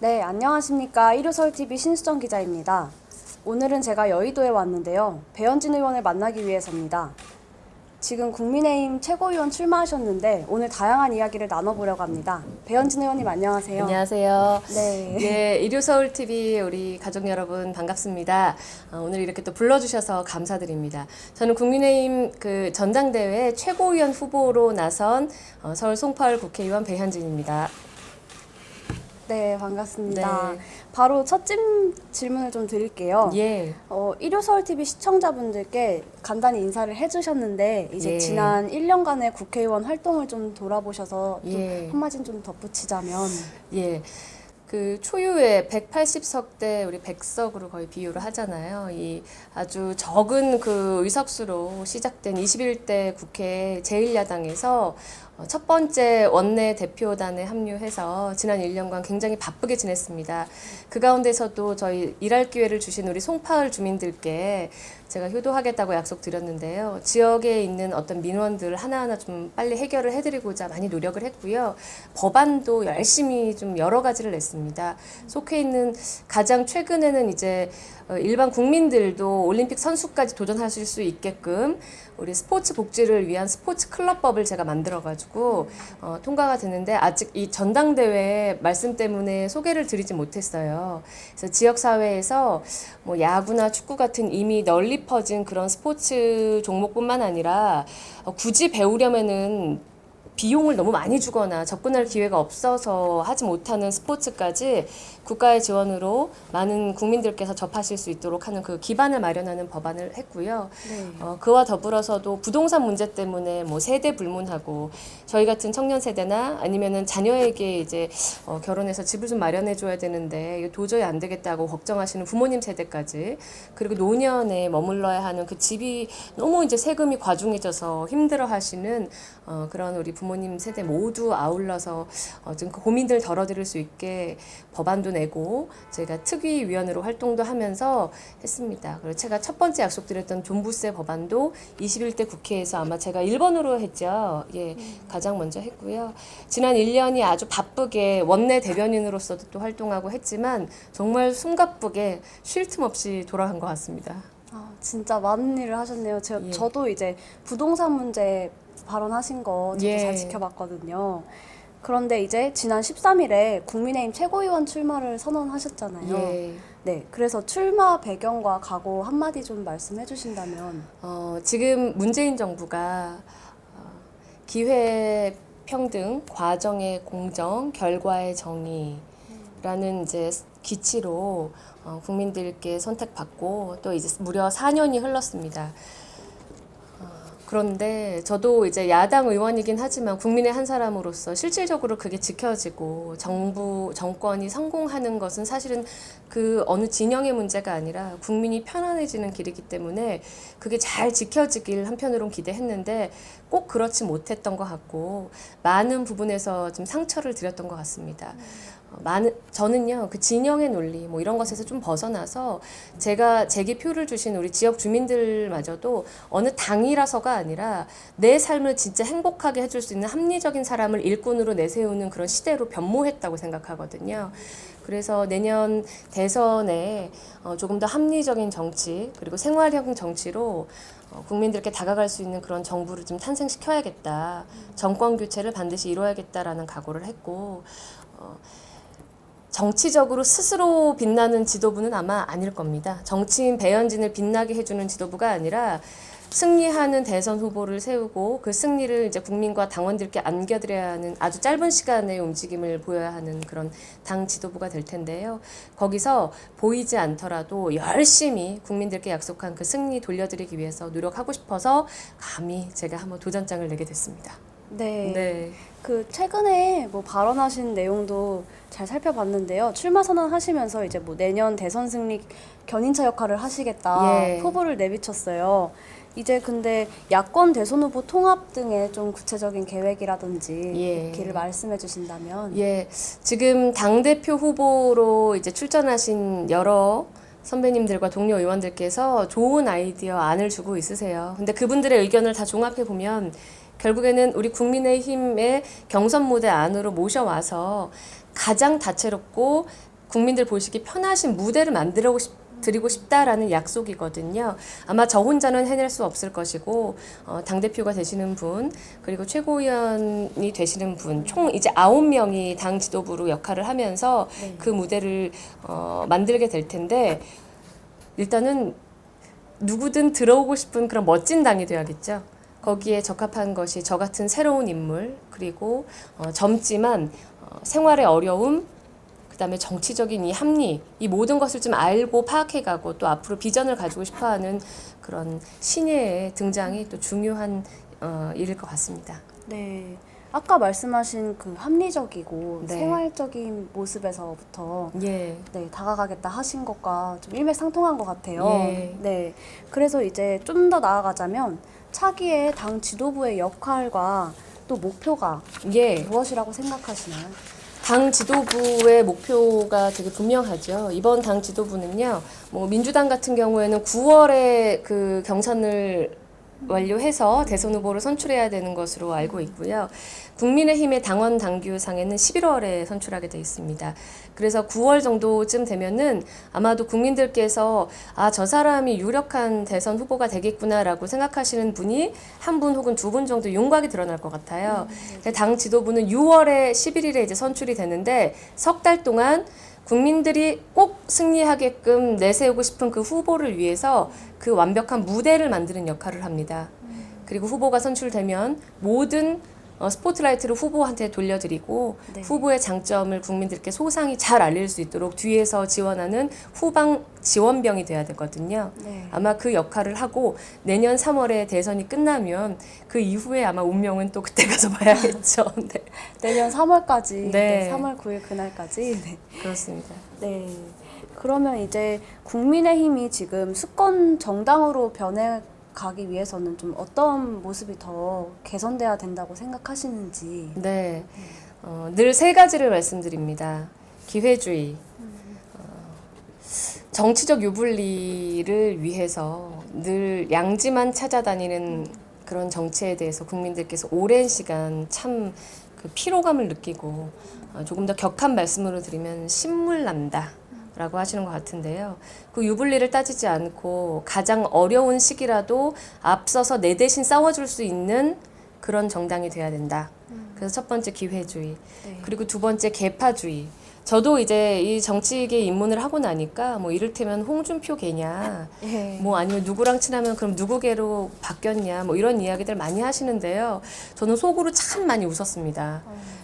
네, 안녕하십니까. 일요서울TV 신수정 기자입니다. 오늘은 제가 여의도에 왔는데요. 배현진 의원을 만나기 위해서입니다. 지금 국민의힘 최고위원 출마하셨는데 오늘 다양한 이야기를 나눠보려고 합니다. 배현진 의원님 안녕하세요. 안녕하세요. 네. 예, 일요서울 TV 우리 가족 여러분 반갑습니다. 어, 오늘 이렇게 또 불러주셔서 감사드립니다. 저는 국민의힘 그 전당대회 최고위원 후보로 나선 어, 서울 송파울 국회의원 배현진입니다. 네, 반갑습니다. 네. 바로 첫 찜, 질문을 좀 드릴게요. 예, 어, 일요서울TV 시청자분들께 간단히 인사를 해주셨는데 이제 예. 지난 1년간의 국회의원 활동을 좀 돌아보셔서 좀 예. 한마디 좀 덧붙이자면 예. 그 초유의 180석 대 우리 100석으로 거의 비유를 하잖아요. 이 아주 적은 그 의석수로 시작된 21대 국회 제1야당에서 어, 첫 번째 원내 대표단에 합류해서 지난 1년간 굉장히 바쁘게 지냈습니다. 그 가운데서도 저희 일할 기회를 주신 우리 송파을 주민들께 제가 효도하겠다고 약속드렸는데요. 지역에 있는 어떤 민원들 하나하나 좀 빨리 해결을 해드리고자 많이 노력을 했고요. 법안도 열심히 좀 여러 가지를 냈습니다. 속해 있는 가장 최근에는 이제 어, 일반 국민들도 올림픽 선수까지 도전하실 수 있게끔 우리 스포츠 복지를 위한 스포츠 클럽법을 제가 만들어가지고 어, 통과가 됐는데 아직 이 전당대회 말씀 때문에 소개를 드리지 못했어요. 그래서 지역 사회에서 뭐 야구나 축구 같은 이미 널리 퍼진 그런 스포츠 종목뿐만 아니라 어, 굳이 배우려면은 비용을 너무 많이 주거나 접근할 기회가 없어서 하지 못하는 스포츠까지 국가의 지원으로 많은 국민들께서 접하실 수 있도록 하는 그 기반을 마련하는 법안을 했고요. 네. 어, 그와 더불어서도 부동산 문제 때문에 뭐 세대 불문하고 저희 같은 청년 세대나 아니면은 자녀에게 이제 어, 결혼해서 집을 좀 마련해 줘야 되는데 이거 도저히 안 되겠다고 걱정하시는 부모님 세대까지 그리고 노년에 머물러야 하는 그 집이 너무 이제 세금이 과중해져서 힘들어 하시는 어, 그런 우리 부모님 세대 모두 아울러서 어, 좀그 고민들 덜어드릴 수 있게 법안도 내고 제가 특위위원으로 활동도 하면서 했습니다. 그리고 제가 첫 번째 약속드렸던 종부세 법안도 21대 국회에서 아마 제가 1번으로 했죠. 예, 가장 먼저 했고요. 지난 1년이 아주 바쁘게 원내 대변인으로서도 또 활동하고 했지만 정말 숨가쁘게 쉴 틈 없이 돌아간 것 같습니다. 아, 진짜 많은 일을 하셨네요. 제, 예. 저도 이제 부동산 문제 발언하신 거 저도 예. 잘 지켜봤거든요. 그런데 이제 지난 13일에 국민의힘 최고위원 출마를 선언하셨잖아요. 예. 네, 그래서 출마 배경과 각오 한마디 좀 말씀해 주신다면. 어, 지금 문재인 정부가 어, 기회 평등, 과정의 공정, 결과의 정의라는 이제 기치로 어, 국민들께 선택받고 또 이제 무려 4년이 흘렀습니다. 어, 그런데 저도 이제 야당 의원이긴 하지만 국민의 한 사람으로서 실질적으로 그게 지켜지고 정부 정권이 성공하는 것은 사실은 그 어느 진영의 문제가 아니라 국민이 편안해지는 길이기 때문에 그게 잘 지켜지길 한편으론 기대했는데 꼭 그렇지 못했던 것 같고 많은 부분에서 좀 상처를 드렸던 것 같습니다. 어, 많은 저는요 그 진영의 논리 뭐 이런 것에서 좀 벗어나서 제가 제게 표를 주신 우리 지역 주민들마저도 어느 당이라서가 아니라 내 삶을 진짜 행복하게 해줄 수 있는 합리적인 사람을 일꾼으로 내세우는 그런 시대로 변모했다고 생각하거든요. 그래서 내년 대선에 어, 조금 더 합리적인 정치 그리고 생활형 정치로 어, 국민들께 다가갈 수 있는 그런 정부를 좀 탄생시켜야겠다. 정권 교체를 반드시 이루어야겠다라는 각오를 했고 어, 정치적으로 스스로 빛나는 지도부는 아마 아닐 겁니다. 정치인 배현진을 빛나게 해주는 지도부가 아니라 승리하는 대선 후보를 세우고 그 승리를 이제 국민과 당원들께 안겨드려야 하는 아주 짧은 시간의 움직임을 보여야 하는 그런 당 지도부가 될 텐데요. 거기서 보이지 않더라도 열심히 국민들께 약속한 그 승리 돌려드리기 위해서 노력하고 싶어서 감히 제가 한번 도전장을 내게 됐습니다. 네. 네. 그 최근에 뭐 발언하신 내용도 잘 살펴봤는데요. 출마 선언하시면서 이제 뭐 내년 대선 승리 견인차 역할을 하시겠다 예. 포부를 내비쳤어요. 이제 근데 야권 대선 후보 통합 등의 좀 구체적인 계획이라든지 예. 길을 말씀해 주신다면 예, 지금 당 대표 후보로 이제 출전하신 여러 선배님들과 동료 의원들께서 좋은 아이디어 안을 주고 있으세요. 근데 그분들의 의견을 다 종합해 보면 결국에는 우리 국민의힘의 경선 무대 안으로 모셔와서 가장 다채롭고 국민들 보시기 편하신 무대를 만들고 싶, 드리고 싶다라는 약속이거든요. 아마 저 혼자는 해낼 수 없을 것이고 어, 당 대표가 되시는 분 그리고 최고위원이 되시는 분 총 이제 아홉 명이 당 지도부로 역할을 하면서 네. 그 무대를 어, 만들게 될 텐데 일단은 누구든 들어오고 싶은 그런 멋진 당이 돼야겠죠. 거기에 적합한 것이 저 같은 새로운 인물 그리고 어, 젊지만 어, 생활의 어려움 그다음에 정치적인 이 합리 이 모든 것을 좀 알고 파악해가고 또 앞으로 비전을 가지고 싶어하는 그런 신예의 등장이 또 중요한 어, 일일 것 같습니다. 네. 아까 말씀하신 그 합리적이고 네. 생활적인 모습에서부터 예. 네, 다가가겠다 하신 것과 좀 일맥상통한 것 같아요. 예. 네. 그래서 이제 좀 더 나아가자면 차기의 당 지도부의 역할과 또 목표가 예. 무엇이라고 생각하시나요? 당 지도부의 목표가 되게 분명하죠. 이번 당 지도부는요, 뭐 민주당 같은 경우에는 9월에 그 경선을 완료해서 대선 후보를 선출해야 되는 것으로 알고 있고요. 국민의힘의 당원 당규상에는 11월에 선출하게 돼 있습니다. 그래서 9월 정도쯤 되면은 아마도 국민들께서 아, 저 사람이 유력한 대선 후보가 되겠구나라고 생각하시는 분이 한 분 혹은 두 분 정도 윤곽이 드러날 것 같아요. 근데 당 지도부는 6월에 11일에 이제 선출이 되는데 석 달 동안 국민들이 꼭 승리하게끔 내세우고 싶은 그 후보를 위해서 그 완벽한 무대를 만드는 역할을 합니다. 그리고 후보가 선출되면 모든 어, 스포트라이트를 후보한테 돌려드리고 네. 후보의 장점을 국민들께 소상히 잘 알릴 수 있도록 뒤에서 지원하는 후방 지원병이 돼야 되거든요. 네. 아마 그 역할을 하고 내년 3월에 대선이 끝나면 그 이후에 아마 운명은 또 그때 가서 봐야겠죠. 네, 내년 3월까지, 네. 3월 9일 그날까지. 네. 그렇습니다. 네. 그러면 이제 국민의힘이 지금 수권 정당으로 변해 가기 위해서는 좀 어떤 모습이 더 개선돼야 된다고 생각하시는지. 네, 어, 늘 세 가지를 말씀드립니다. 기회주의, 어, 정치적 유불리를 위해서 늘 양지만 찾아다니는 그런 정치에 대해서 국민들께서 오랜 시간 참 그 피로감을 느끼고 어, 조금 더 격한 말씀으로 드리면 신물난다. 라고 하시는 것 같은데요. 그 유불리를 따지지 않고 가장 어려운 시기라도 앞서서 내 대신 싸워줄 수 있는 그런 정당이 돼야 된다. 그래서 첫 번째 기회주의. 네. 그리고 두 번째 개파주의. 저도 이제 이 정치계에 입문을 하고 나니까 뭐 이를테면 홍준표 개냐, 예. 뭐 아니면 누구랑 친하면 그럼 누구계로 바뀌었냐, 뭐 이런 이야기들 많이 하시는데요. 저는 속으로 참 많이 웃었습니다.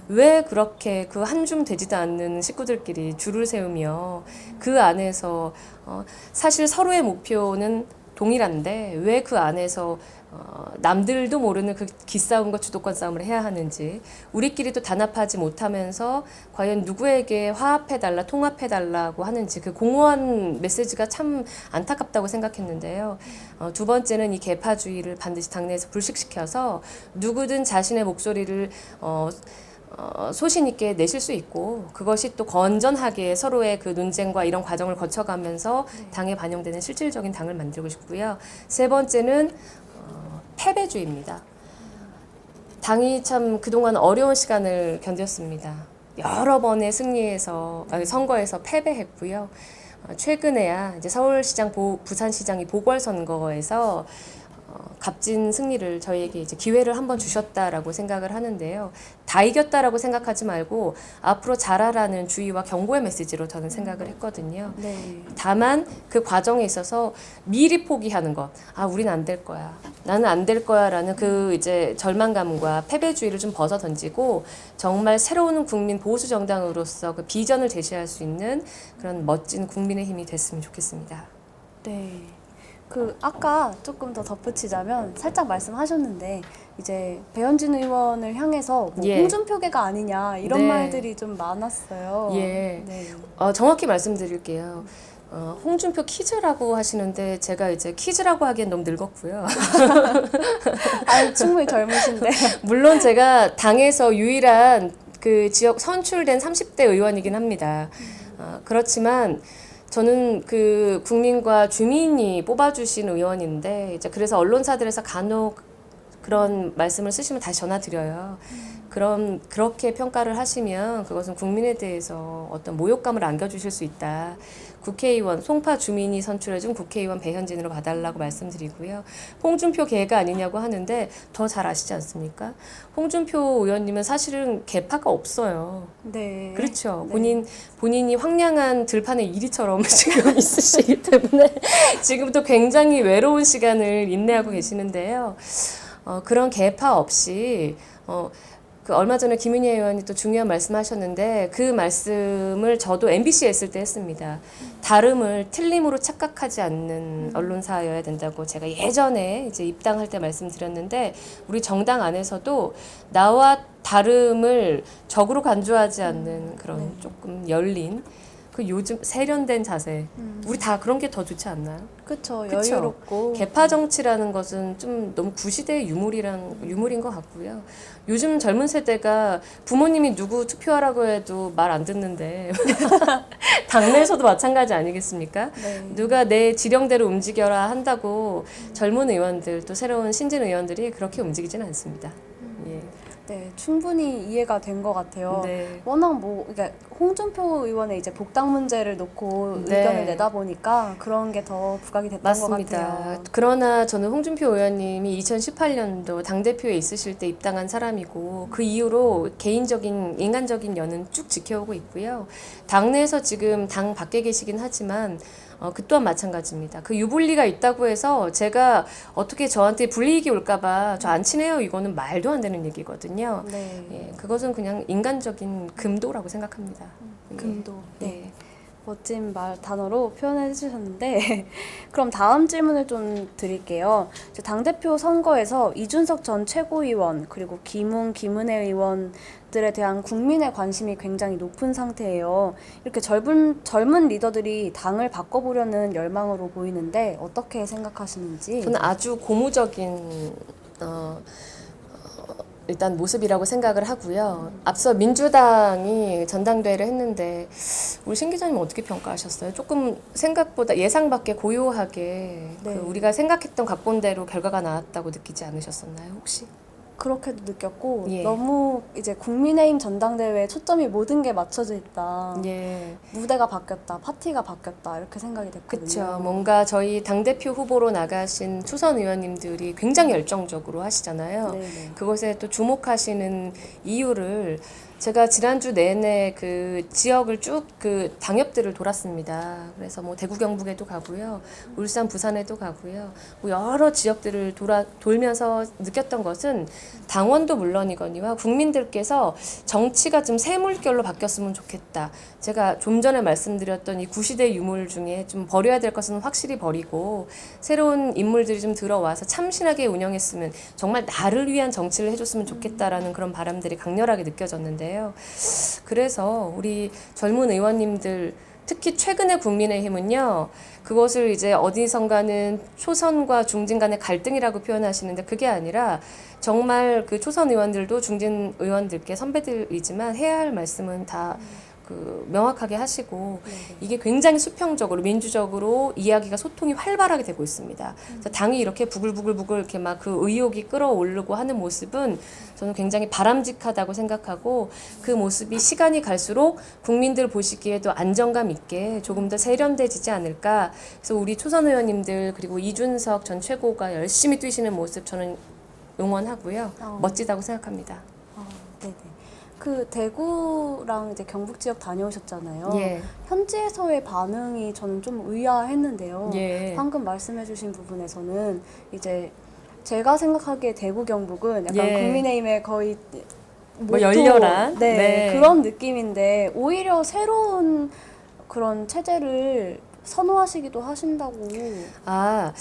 왜 그렇게 그 한줌 되지도 않는 식구들끼리 줄을 세우며 그 안에서 어, 사실 서로의 목표는 동일한데 왜 그 안에서 어, 남들도 모르는 그 기싸움과 주도권 싸움을 해야 하는지 우리끼리도 단합하지 못하면서 과연 누구에게 화합해달라 통합해달라고 하는지 그 공허한 메시지가 참 안타깝다고 생각했는데요. 어, 두 번째는 이 개파주의를 반드시 당내에서 불식시켜서 누구든 자신의 목소리를 어, 어, 소신 있게 내실 수 있고 그것이 또 건전하게 서로의 그 논쟁과 이런 과정을 거쳐가면서 당에 반영되는 실질적인 당을 만들고 싶고요. 세 번째는 어, 패배주의입니다. 당이 참 그동안 어려운 시간을 견뎠습니다. 여러 번의 승리에서 선거에서 패배했고요. 어, 최근에야 이제 서울시장, 보, 부산시장이 보궐선거에서 어, 값진 승리를 저희에게 이제 기회를 한번 주셨다라고 생각을 하는데요. 다 이겼다라고 생각하지 말고 앞으로 잘하라는 주의와 경고의 메시지로 저는 생각을 했거든요. 네. 다만 그 과정에 있어서 미리 포기하는 것. 아, 우린 안 될 거야. 나는 안 될 거야라는 그 이제 절망감과 패배주의를 좀 벗어 던지고 정말 새로운 국민 보수 정당으로서 그 비전을 제시할 수 있는 그런 멋진 국민의 힘이 됐으면 좋겠습니다. 네. 그 아까 조금 더 덧붙이자면 살짝 말씀하셨는데 이제 배현진 의원을 향해서 뭐 예. 홍준표계가 아니냐 이런 네. 말들이 좀 많았어요. 예. 네. 어, 정확히 말씀드릴게요. 어, 홍준표 퀴즈라고 하시는데 제가 이제 퀴즈라고 하기엔 너무 늙었고요. 아 충분히 젊으신데. 물론 제가 당에서 유일한 그 지역 선출된 30대 의원이긴 합니다. 어, 그렇지만 저는 그 국민과 주민이 뽑아주신 의원인데 이제 그래서 언론사들에서 간혹 그런 말씀을 쓰시면 다시 전화 드려요. 그럼 그렇게 평가를 하시면 그것은 국민에 대해서 어떤 모욕감을 안겨주실 수 있다. 국회의원 송파 주민이 선출해준 국회의원 배현진으로 봐달라고 말씀드리고요. 홍준표 개가 아니냐고 하는데 더 잘 아시지 않습니까? 홍준표 의원님은 사실은 개파가 없어요. 네. 그렇죠. 네. 본인 본인이 황량한 들판의 이리처럼 지금 있으시기 때문에 지금도 굉장히 외로운 시간을 인내하고 계시는데요. 어, 그런 개파 없이 어, 그 얼마 전에 김윤희 의원이 또 중요한 말씀하셨는데 그 말씀을 저도 MBC에 있을 때 했습니다. 다름을 틀림으로 착각하지 않는 언론사여야 된다고 제가 예전에 이제 입당할 때 말씀드렸는데 우리 정당 안에서도 나와 다름을 적으로 간주하지 않는 그런 조금 열린 그 요즘 세련된 자세 우리 다 그런 게 더 좋지 않나요? 그쵸. 여유롭고. 개파 정치라는 것은 좀 너무 구시대의 유물이란 유물인 것 같고요. 요즘 젊은 세대가 부모님이 누구 투표하라고 해도 말 안 듣는데 당내에서도 마찬가지 아니겠습니까? 네. 누가 내 지령대로 움직여라 한다고 젊은 의원들 또 새로운 신진 의원들이 그렇게 움직이지는 않습니다. 예. 네, 충분히 이해가 된 것 같아요. 네. 워낙 뭐 그러니까 홍준표 의원의 이제 복당 문제를 놓고 네. 의견을 내다 보니까 그런 게 더 부각이 됐던 것 맞습니다. 같아요. 그러나 저는 홍준표 의원님이 2018년도 당대표에 있으실 때 입당한 사람이고 그 이후로 개인적인 인간적인 연은 쭉 지켜오고 있고요. 당내에서 지금 당 밖에 계시긴 하지만 어, 그 또한 마찬가지입니다. 그 유불리가 있다고 해서 제가 어떻게 저한테 불이익이 올까봐 저 안 친해요 이거는 말도 안 되는 얘기거든요. 네. 예, 그것은 그냥 인간적인 금도라고 생각합니다. 예. 금도. 네. 네. 멋진 말 단어로 표현해 주셨는데 그럼 다음 질문을 좀 드릴게요. 당대표 선거에서 이준석 전 최고위원 그리고 김웅 김은혜 의원들에 대한 국민의 관심이 굉장히 높은 상태예요. 이렇게 젊은 젊은 리더들이 당을 바꿔보려는 열망으로 보이는데 어떻게 생각하시는지? 저는 아주 고무적인 어, 어, 일단 모습이라고 생각을 하고요. 앞서 민주당이 전당대회를 했는데 우리 신 기자님 어떻게 평가하셨어요? 조금 생각보다 예상 밖의 고요하게 네. 그 우리가 생각했던 각본대로 결과가 나왔다고 느끼지 않으셨었나요? 혹시? 그렇게도 느꼈고 예. 너무 이제 국민의힘 전당대회에 초점이 모든 게 맞춰져 있다. 예. 무대가 바뀌었다, 파티가 바뀌었다 이렇게 생각이 됐거든요. 그렇죠. 뭔가 저희 당 대표 후보로 나가신 초선 의원님들이 굉장히 열정적으로 하시잖아요. 네네. 그것에 또 주목하시는 이유를 제가 지난주 내내 그 지역을 쭉 그 당협들을 돌았습니다. 그래서 뭐 대구 경북에도 가고요. 울산 부산에도 가고요. 뭐 여러 지역들을 돌아 돌면서 느꼈던 것은 당원도 물론이거니와 국민들께서 정치가 좀 새물결로 바뀌었으면 좋겠다. 제가 좀 전에 말씀드렸던 이 구시대 유물 중에 좀 버려야 될 것은 확실히 버리고 새로운 인물들이 좀 들어와서 참신하게 운영했으면 정말 나를 위한 정치를 해줬으면 좋겠다라는 그런 바람들이 강렬하게 느껴졌는데 요. 그래서 우리 젊은 의원님들 특히 최근의 국민의힘은요, 그것을 이제 어디선가는 초선과 중진 간의 갈등이라고 표현하시는데 그게 아니라 정말 그 초선 의원들도 중진 의원들께 선배들이지만 해야 할 말씀은 다 그 명확하게 하시고 이게 굉장히 수평적으로 민주적으로 이야기가 소통이 활발하게 되고 있습니다. 그래서 당이 이렇게 부글부글부글 이렇게 막 그 의욕이 끌어오르고 하는 모습은 저는 굉장히 바람직하다고 생각하고 그 모습이 시간이 갈수록 국민들 보시기에도 안정감 있게 조금 더 세련돼지지 않을까. 그래서 우리 초선 의원님들 그리고 이준석 전 최고가 열심히 뛰시는 모습 저는 응원하고요. 어. 멋지다고 생각합니다. 그 대구랑 이제 경북 지역 다녀오셨잖아요. 예. 현지에서의 반응이 저는 좀 의아했는데요. 예. 방금 말씀해주신 부분에서는 이제 제가 생각하기에 대구 경북은 약간 예. 국민의힘의 거의 뭐 모토, 열렬한? 네, 네. 그런 느낌인데 오히려 새로운 그런 체제를 선호하시기도 하신다고. 아,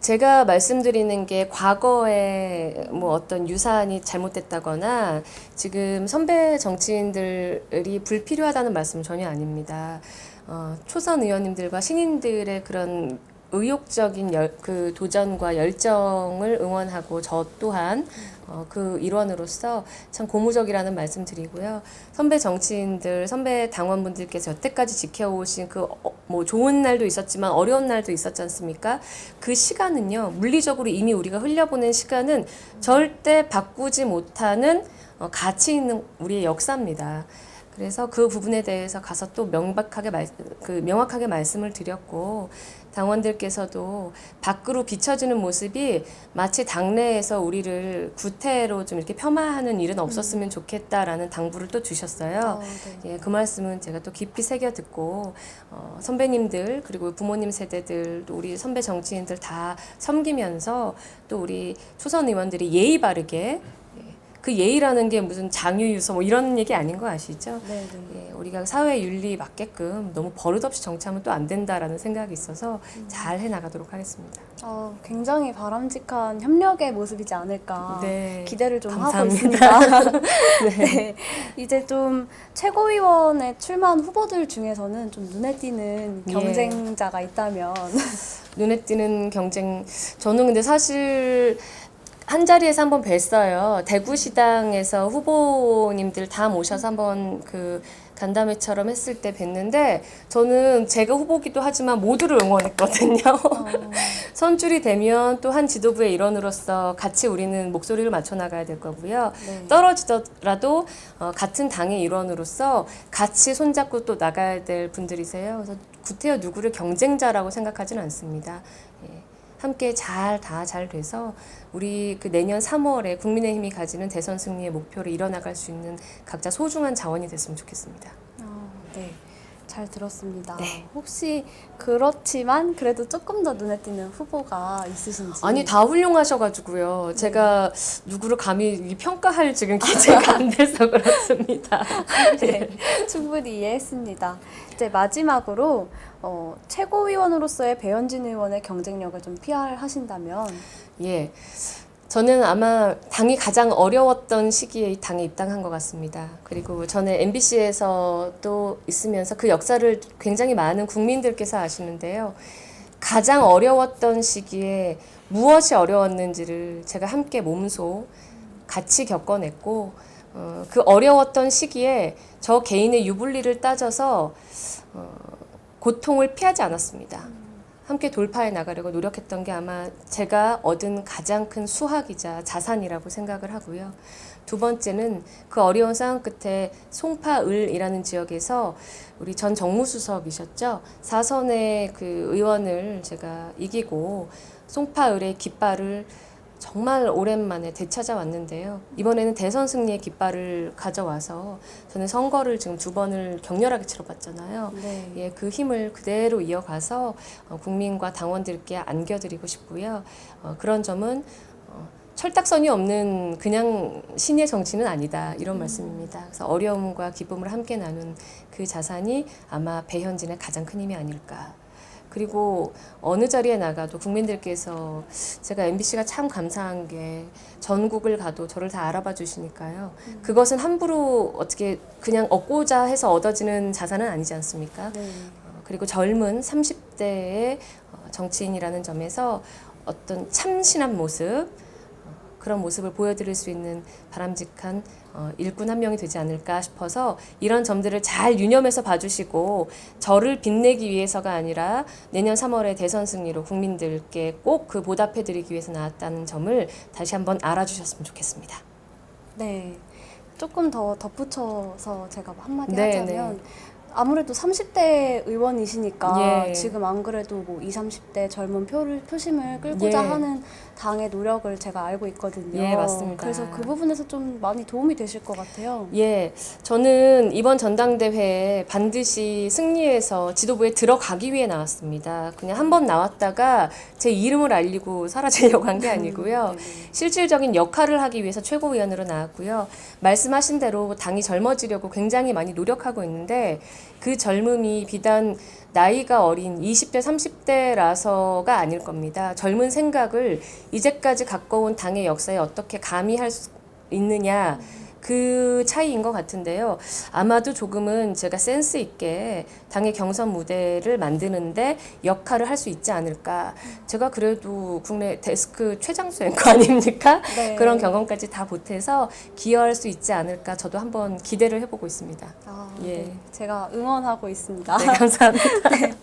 제가 말씀드리는 게 과거에 뭐 어떤 유사안이 잘못됐다거나 지금 선배 정치인들이 불필요하다는 말씀은 전혀 아닙니다. 어, 초선 의원님들과 신인들의 그런 의욕적인 열, 그 도전과 열정을 응원하고 저 또한 어, 그 일원으로서 참 고무적이라는 말씀 드리고요. 선배 정치인들, 선배 당원분들께서 여태까지 지켜오신 그 어, 뭐 좋은 날도 있었지만 어려운 날도 있었지 않습니까? 그 시간은요 물리적으로 이미 우리가 흘려보낸 시간은 절대 바꾸지 못하는 어, 가치 있는 우리의 역사입니다. 그래서 그 부분에 대해서 가서 또 명백하게 말, 그 명확하게 말씀을 드렸고 당원들께서도 밖으로 비춰지는 모습이 마치 당내에서 우리를 구태로 좀 이렇게 폄하하는 일은 없었으면 좋겠다라는 당부를 또 주셨어요. 어, 네. 예, 그 말씀은 제가 또 깊이 새겨 듣고 어, 선배님들 그리고 부모님 세대들 또 우리 선배 정치인들 다 섬기면서 또 우리 초선 의원들이 예의 바르게 예, 그 예의라는 게 무슨 장유유서 뭐 이런 얘기 아닌 거 아시죠? 네, 네. 예, 우리가 사회 윤리 맞게끔 너무 버릇없이 정치하면 또 안 된다라는 생각이 있어서 잘 해나가도록 하겠습니다. 어, 굉장히 바람직한 협력의 모습이지 않을까 네. 기대를 좀 감사합니다. 하고 있습니다. 네. 이제 좀 최고위원에 출마한 후보들 중에서는 좀 눈에 띄는 예. 경쟁자가 있다면 눈에 띄는 경쟁. 저는 근데 사실 한 자리에서 한번 뵀어요. 대구시당에서 후보님들 다 모셔서 한번 그 간담회처럼 했을 때 뵀는데 저는 제가 후보기도 하지만 모두를 응원했거든요. 선출이 되면 또 한 지도부의 일원으로서 같이 우리는 목소리를 맞춰 나가야 될 거고요. 네. 떨어지더라도 어, 같은 당의 일원으로서 같이 손잡고 또 나가야 될 분들이세요. 그래서 구태여 누구를 경쟁자라고 생각하지는 않습니다. 예. 함께 잘 다 잘 돼서 우리 그 내년 3월에 국민의힘이 가지는 대선 승리의 목표를 이뤄나갈 수 있는 각자 소중한 자원이 됐으면 좋겠습니다. 어, 네. 잘 들었습니다. 네. 혹시 그렇지만 그래도 조금 더 눈에 띄는 후보가 있으신지? 아니 다 훌륭하셔가지고요. 제가 누구를 감히 이 평가할 지금 기제가 안 돼서 그렇습니다. 네, 충분히 이해했습니다. 이제 마지막으로 어, 최고위원으로서의 배현진 의원의 경쟁력을 좀 PR 하신다면 예. 저는 아마 당이 가장 어려웠던 시기에 이 당에 입당한 것 같습니다. 그리고 저는 MBC에서 또 있으면서 그 역사를 굉장히 많은 국민들께서 아시는데요. 가장 어려웠던 시기에 무엇이 어려웠는지를 제가 함께 몸소 같이 겪어냈고, 어, 그 어려웠던 시기에 저 개인의 유불리를 따져서 어, 고통을 피하지 않았습니다. 함께 돌파해 나가려고 노력했던 게 아마 제가 얻은 가장 큰 수학이자 자산이라고 생각을 하고요. 두 번째는 그 어려운 상황 끝에 송파을이라는 지역에서 우리 전 정무수석이셨죠. 사선의 그 의원을 제가 이기고 송파을의 깃발을 정말 오랜만에 되찾아왔는데요. 이번에는 대선 승리의 깃발을 가져와서 저는 선거를 지금 두 번을 격렬하게 치러봤잖아요. 네. 예, 그 힘을 그대로 이어가서 어, 국민과 당원들께 안겨드리고 싶고요. 어, 그런 점은 어, 철딱선이 없는 그냥 신의 정치는 아니다 이런 말씀입니다. 그래서 어려움과 기쁨을 함께 나눈 그 자산이 아마 배현진의 가장 큰 힘이 아닐까. 그리고 어느 자리에 나가도 국민들께서 제가 MBC가 참 감사한 게 전국을 가도 저를 다 알아봐 주시니까요. 그것은 함부로 어떻게 그냥 얻고자 해서 얻어지는 자산은 아니지 않습니까? 네. 어, 그리고 젊은 30대의 어, 정치인이라는 점에서 어떤 참신한 모습 어, 그런 모습을 보여드릴 수 있는 바람직한 어, 일꾼 한 명이 되지 않을까 싶어서 이런 점들을 잘 유념해서 봐주시고 저를 빛내기 위해서가 아니라 내년 3월에 대선 승리로 국민들께 꼭 그 보답해드리기 위해서 나왔다는 점을 다시 한번 알아주셨으면 좋겠습니다. 네. 조금 더 덧붙여서 제가 한마디 네, 하자면 아무래도 30대 의원이시니까 예. 지금 안 그래도 뭐 20, 30대 젊은 표를 표심을 끌고자 예. 하는 당의 노력을 제가 알고 있거든요. 예, 맞습니다. 그래서 그 부분에서 좀 많이 도움이 되실 것 같아요. 예, 저는 이번 전당대회에 반드시 승리해서 지도부에 들어가기 위해 나왔습니다. 그냥 한 번 나왔다가 제 이름을 알리고 사라지려고 한 게 아니고요. 네, 실질적인 역할을 하기 위해서 최고위원으로 나왔고요. 말씀하신 대로 당이 젊어지려고 굉장히 많이 노력하고 있는데 그 젊음이 비단 나이가 어린 20대, 30대라서가 아닐 겁니다. 젊은 생각을 이제까지 갖고 온 당의 역사에 어떻게 가미할 수 있느냐. 그 차이인 것 같은데요. 아마도 조금은 제가 센스 있게 당의 경선 무대를 만드는데 역할을 할 수 있지 않을까. 제가 그래도 국내 데스크 최장수 앵커 아닙니까? 네. 그런 경험까지 다 보태서 기여할 수 있지 않을까. 저도 한번 기대를 해보고 있습니다. 아, 예. 네. 제가 응원하고 있습니다. 네, 감사합니다.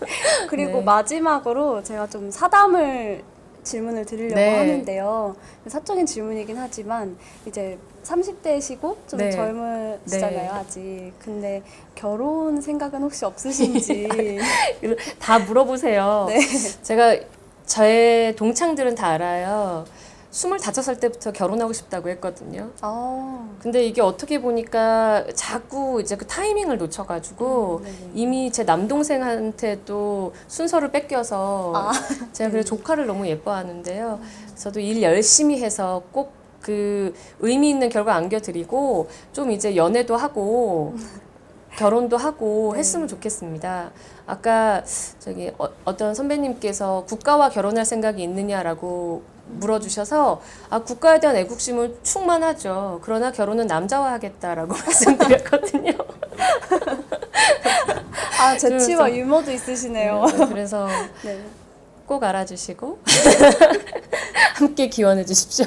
그리고 네. 마지막으로 제가 좀 사담을 질문을 드리려고 네. 하는데요. 사적인 질문이긴 하지만 이제 30대시고 좀 네. 젊으시잖아요, 네. 아직. 근데 결혼 생각은 혹시 없으신지. 다 물어보세요. 네. 제가 제 동창들은 다 알아요. 25살 때부터 결혼하고 싶다고 했거든요. 아, 근데 이게 어떻게 보니까 자꾸 이제 그 타이밍을 놓쳐가지고 음, 네네. 이미 제 남동생한테 또 순서를 뺏겨서 아. 제가 그래 조카를 너무 예뻐하는데요. 저도 일 열심히 해서 꼭 그 의미 있는 결과 안겨드리고 좀 이제 연애도 하고 결혼도 하고 네. 했으면 좋겠습니다. 아까 저기 어, 어떤 선배님께서 국가와 결혼할 생각이 있느냐라고 물어주셔서 아 국가에 대한 애국심은 충만하죠. 그러나 결혼은 남자와 하겠다라고 말씀드렸거든요. 아 재치와 유머도 있으시네요. 그래서 네. 꼭 알아주시고 함께 기원해 주십시오.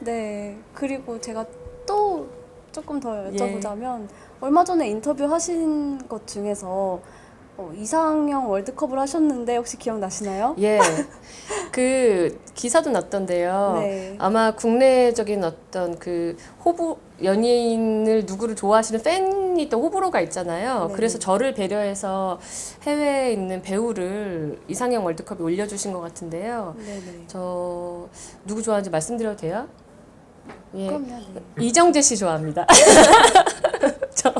네. 그리고 제가 또 조금 더 예. 여쭤보자면 얼마 전에 인터뷰 하신 것 중에서 어, 이상형 월드컵을 하셨는데 혹시 기억나시나요? 예, 그 기사도 났던데요. 네. 아마 국내적인 어떤 그 호불 연예인을 누구를 좋아하시는 팬이 또 호불호가 있잖아요. 네. 그래서 저를 배려해서 해외에 있는 배우를 이상형 월드컵에 올려주신 것 같은데요. 네 네. 저 누구 좋아하는지 말씀드려도 돼요? 예, 그럼요. 네. 이정재 씨 좋아합니다. 저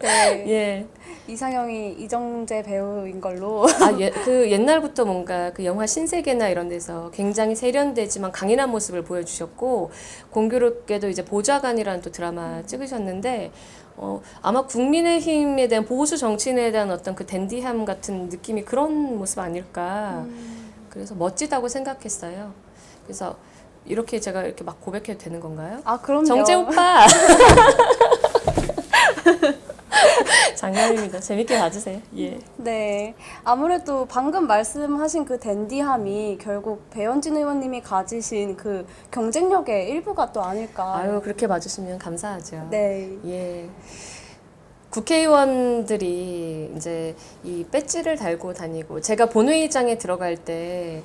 네. 예. 이상형이 이정재 배우인 걸로. 아, 예, 그 옛날부터 뭔가 그 영화 신세계나 이런 데서 굉장히 세련되지만 강인한 모습을 보여주셨고 공교롭게도 이제 보좌관이라는 또 드라마 찍으셨는데 어, 아마 국민의힘에 대한 보수 정치인에 대한 어떤 그 댄디함 같은 느낌이 그런 모습 아닐까. 그래서 멋지다고 생각했어요. 그래서 이렇게 제가 이렇게 막 고백해도 되는 건가요? 아 그럼요. 정재 오빠. 장난입니다. 재밌게 봐주세요. 예. 네. 아무래도 방금 말씀하신 그 댄디함이 결국 배현진 의원님이 가지신 그 경쟁력의 일부가 또 아닐까. 아유 그렇게 봐주시면 감사하죠. 네. 예. 국회의원들이 이제 이 배지를 달고 다니고 제가 본회의장에 들어갈 때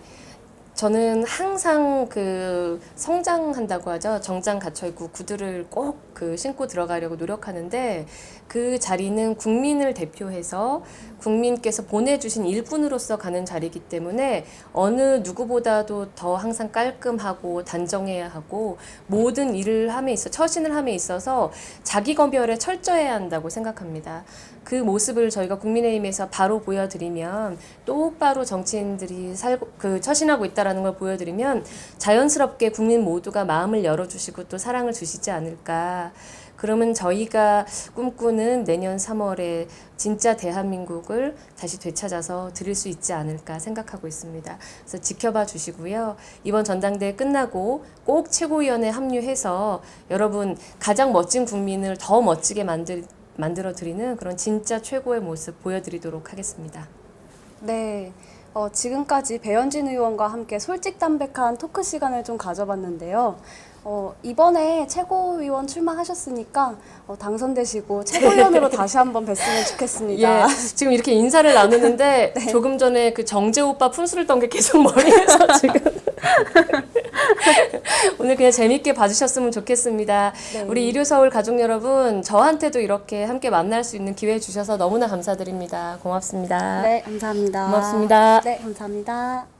저는 항상 그 성장한다고 하죠. 정장 있고 구두를 꼭 그 신고 들어가려고 노력하는데 그 자리는 국민을 대표해서 국민께서 보내주신 일꾼으로서 가는 자리이기 때문에 어느 누구보다도 더 항상 깔끔하고 단정해야 하고 모든 일을 함에 있어 처신을 함에 있어서 자기 검열에 철저해야 한다고 생각합니다. 그 모습을 저희가 국민의힘에서 바로 보여드리면 똑바로 정치인들이 살고 그 처신하고 있다라는 걸 보여드리면 자연스럽게 국민 모두가 마음을 열어주시고 또 사랑을 주시지 않을까. 그러면 저희가 꿈꾸는 내년 3월에 진짜 대한민국을 다시 되찾아서 드릴 수 있지 않을까 생각하고 있습니다. 그래서 지켜봐 주시고요. 이번 전당대회 끝나고 꼭 최고위원회 합류해서 여러분 가장 멋진 국민을 더 멋지게 만들, 만들어 드리는 그런 진짜 최고의 모습 보여드리도록 하겠습니다. 네. 어, 지금까지 배현진 의원과 함께 솔직담백한 토크 시간을 좀 가져봤는데요. 어, 이번에 최고위원 출마하셨으니까 어, 당선되시고 최고위원으로 다시 한번 뵀으면 좋겠습니다. 예, 지금 이렇게 인사를 나누는데 조금 전에 그 정재 오빠 푼수를 떤 게 계속 머리에서 지금 오늘 그냥 재밌게 봐주셨으면 좋겠습니다. 네. 우리 일요 서울 가족 여러분 저한테도 이렇게 함께 만날 수 있는 기회 주셔서 너무나 감사드립니다. 고맙습니다. 네, 감사합니다. 고맙습니다. 네, 감사합니다.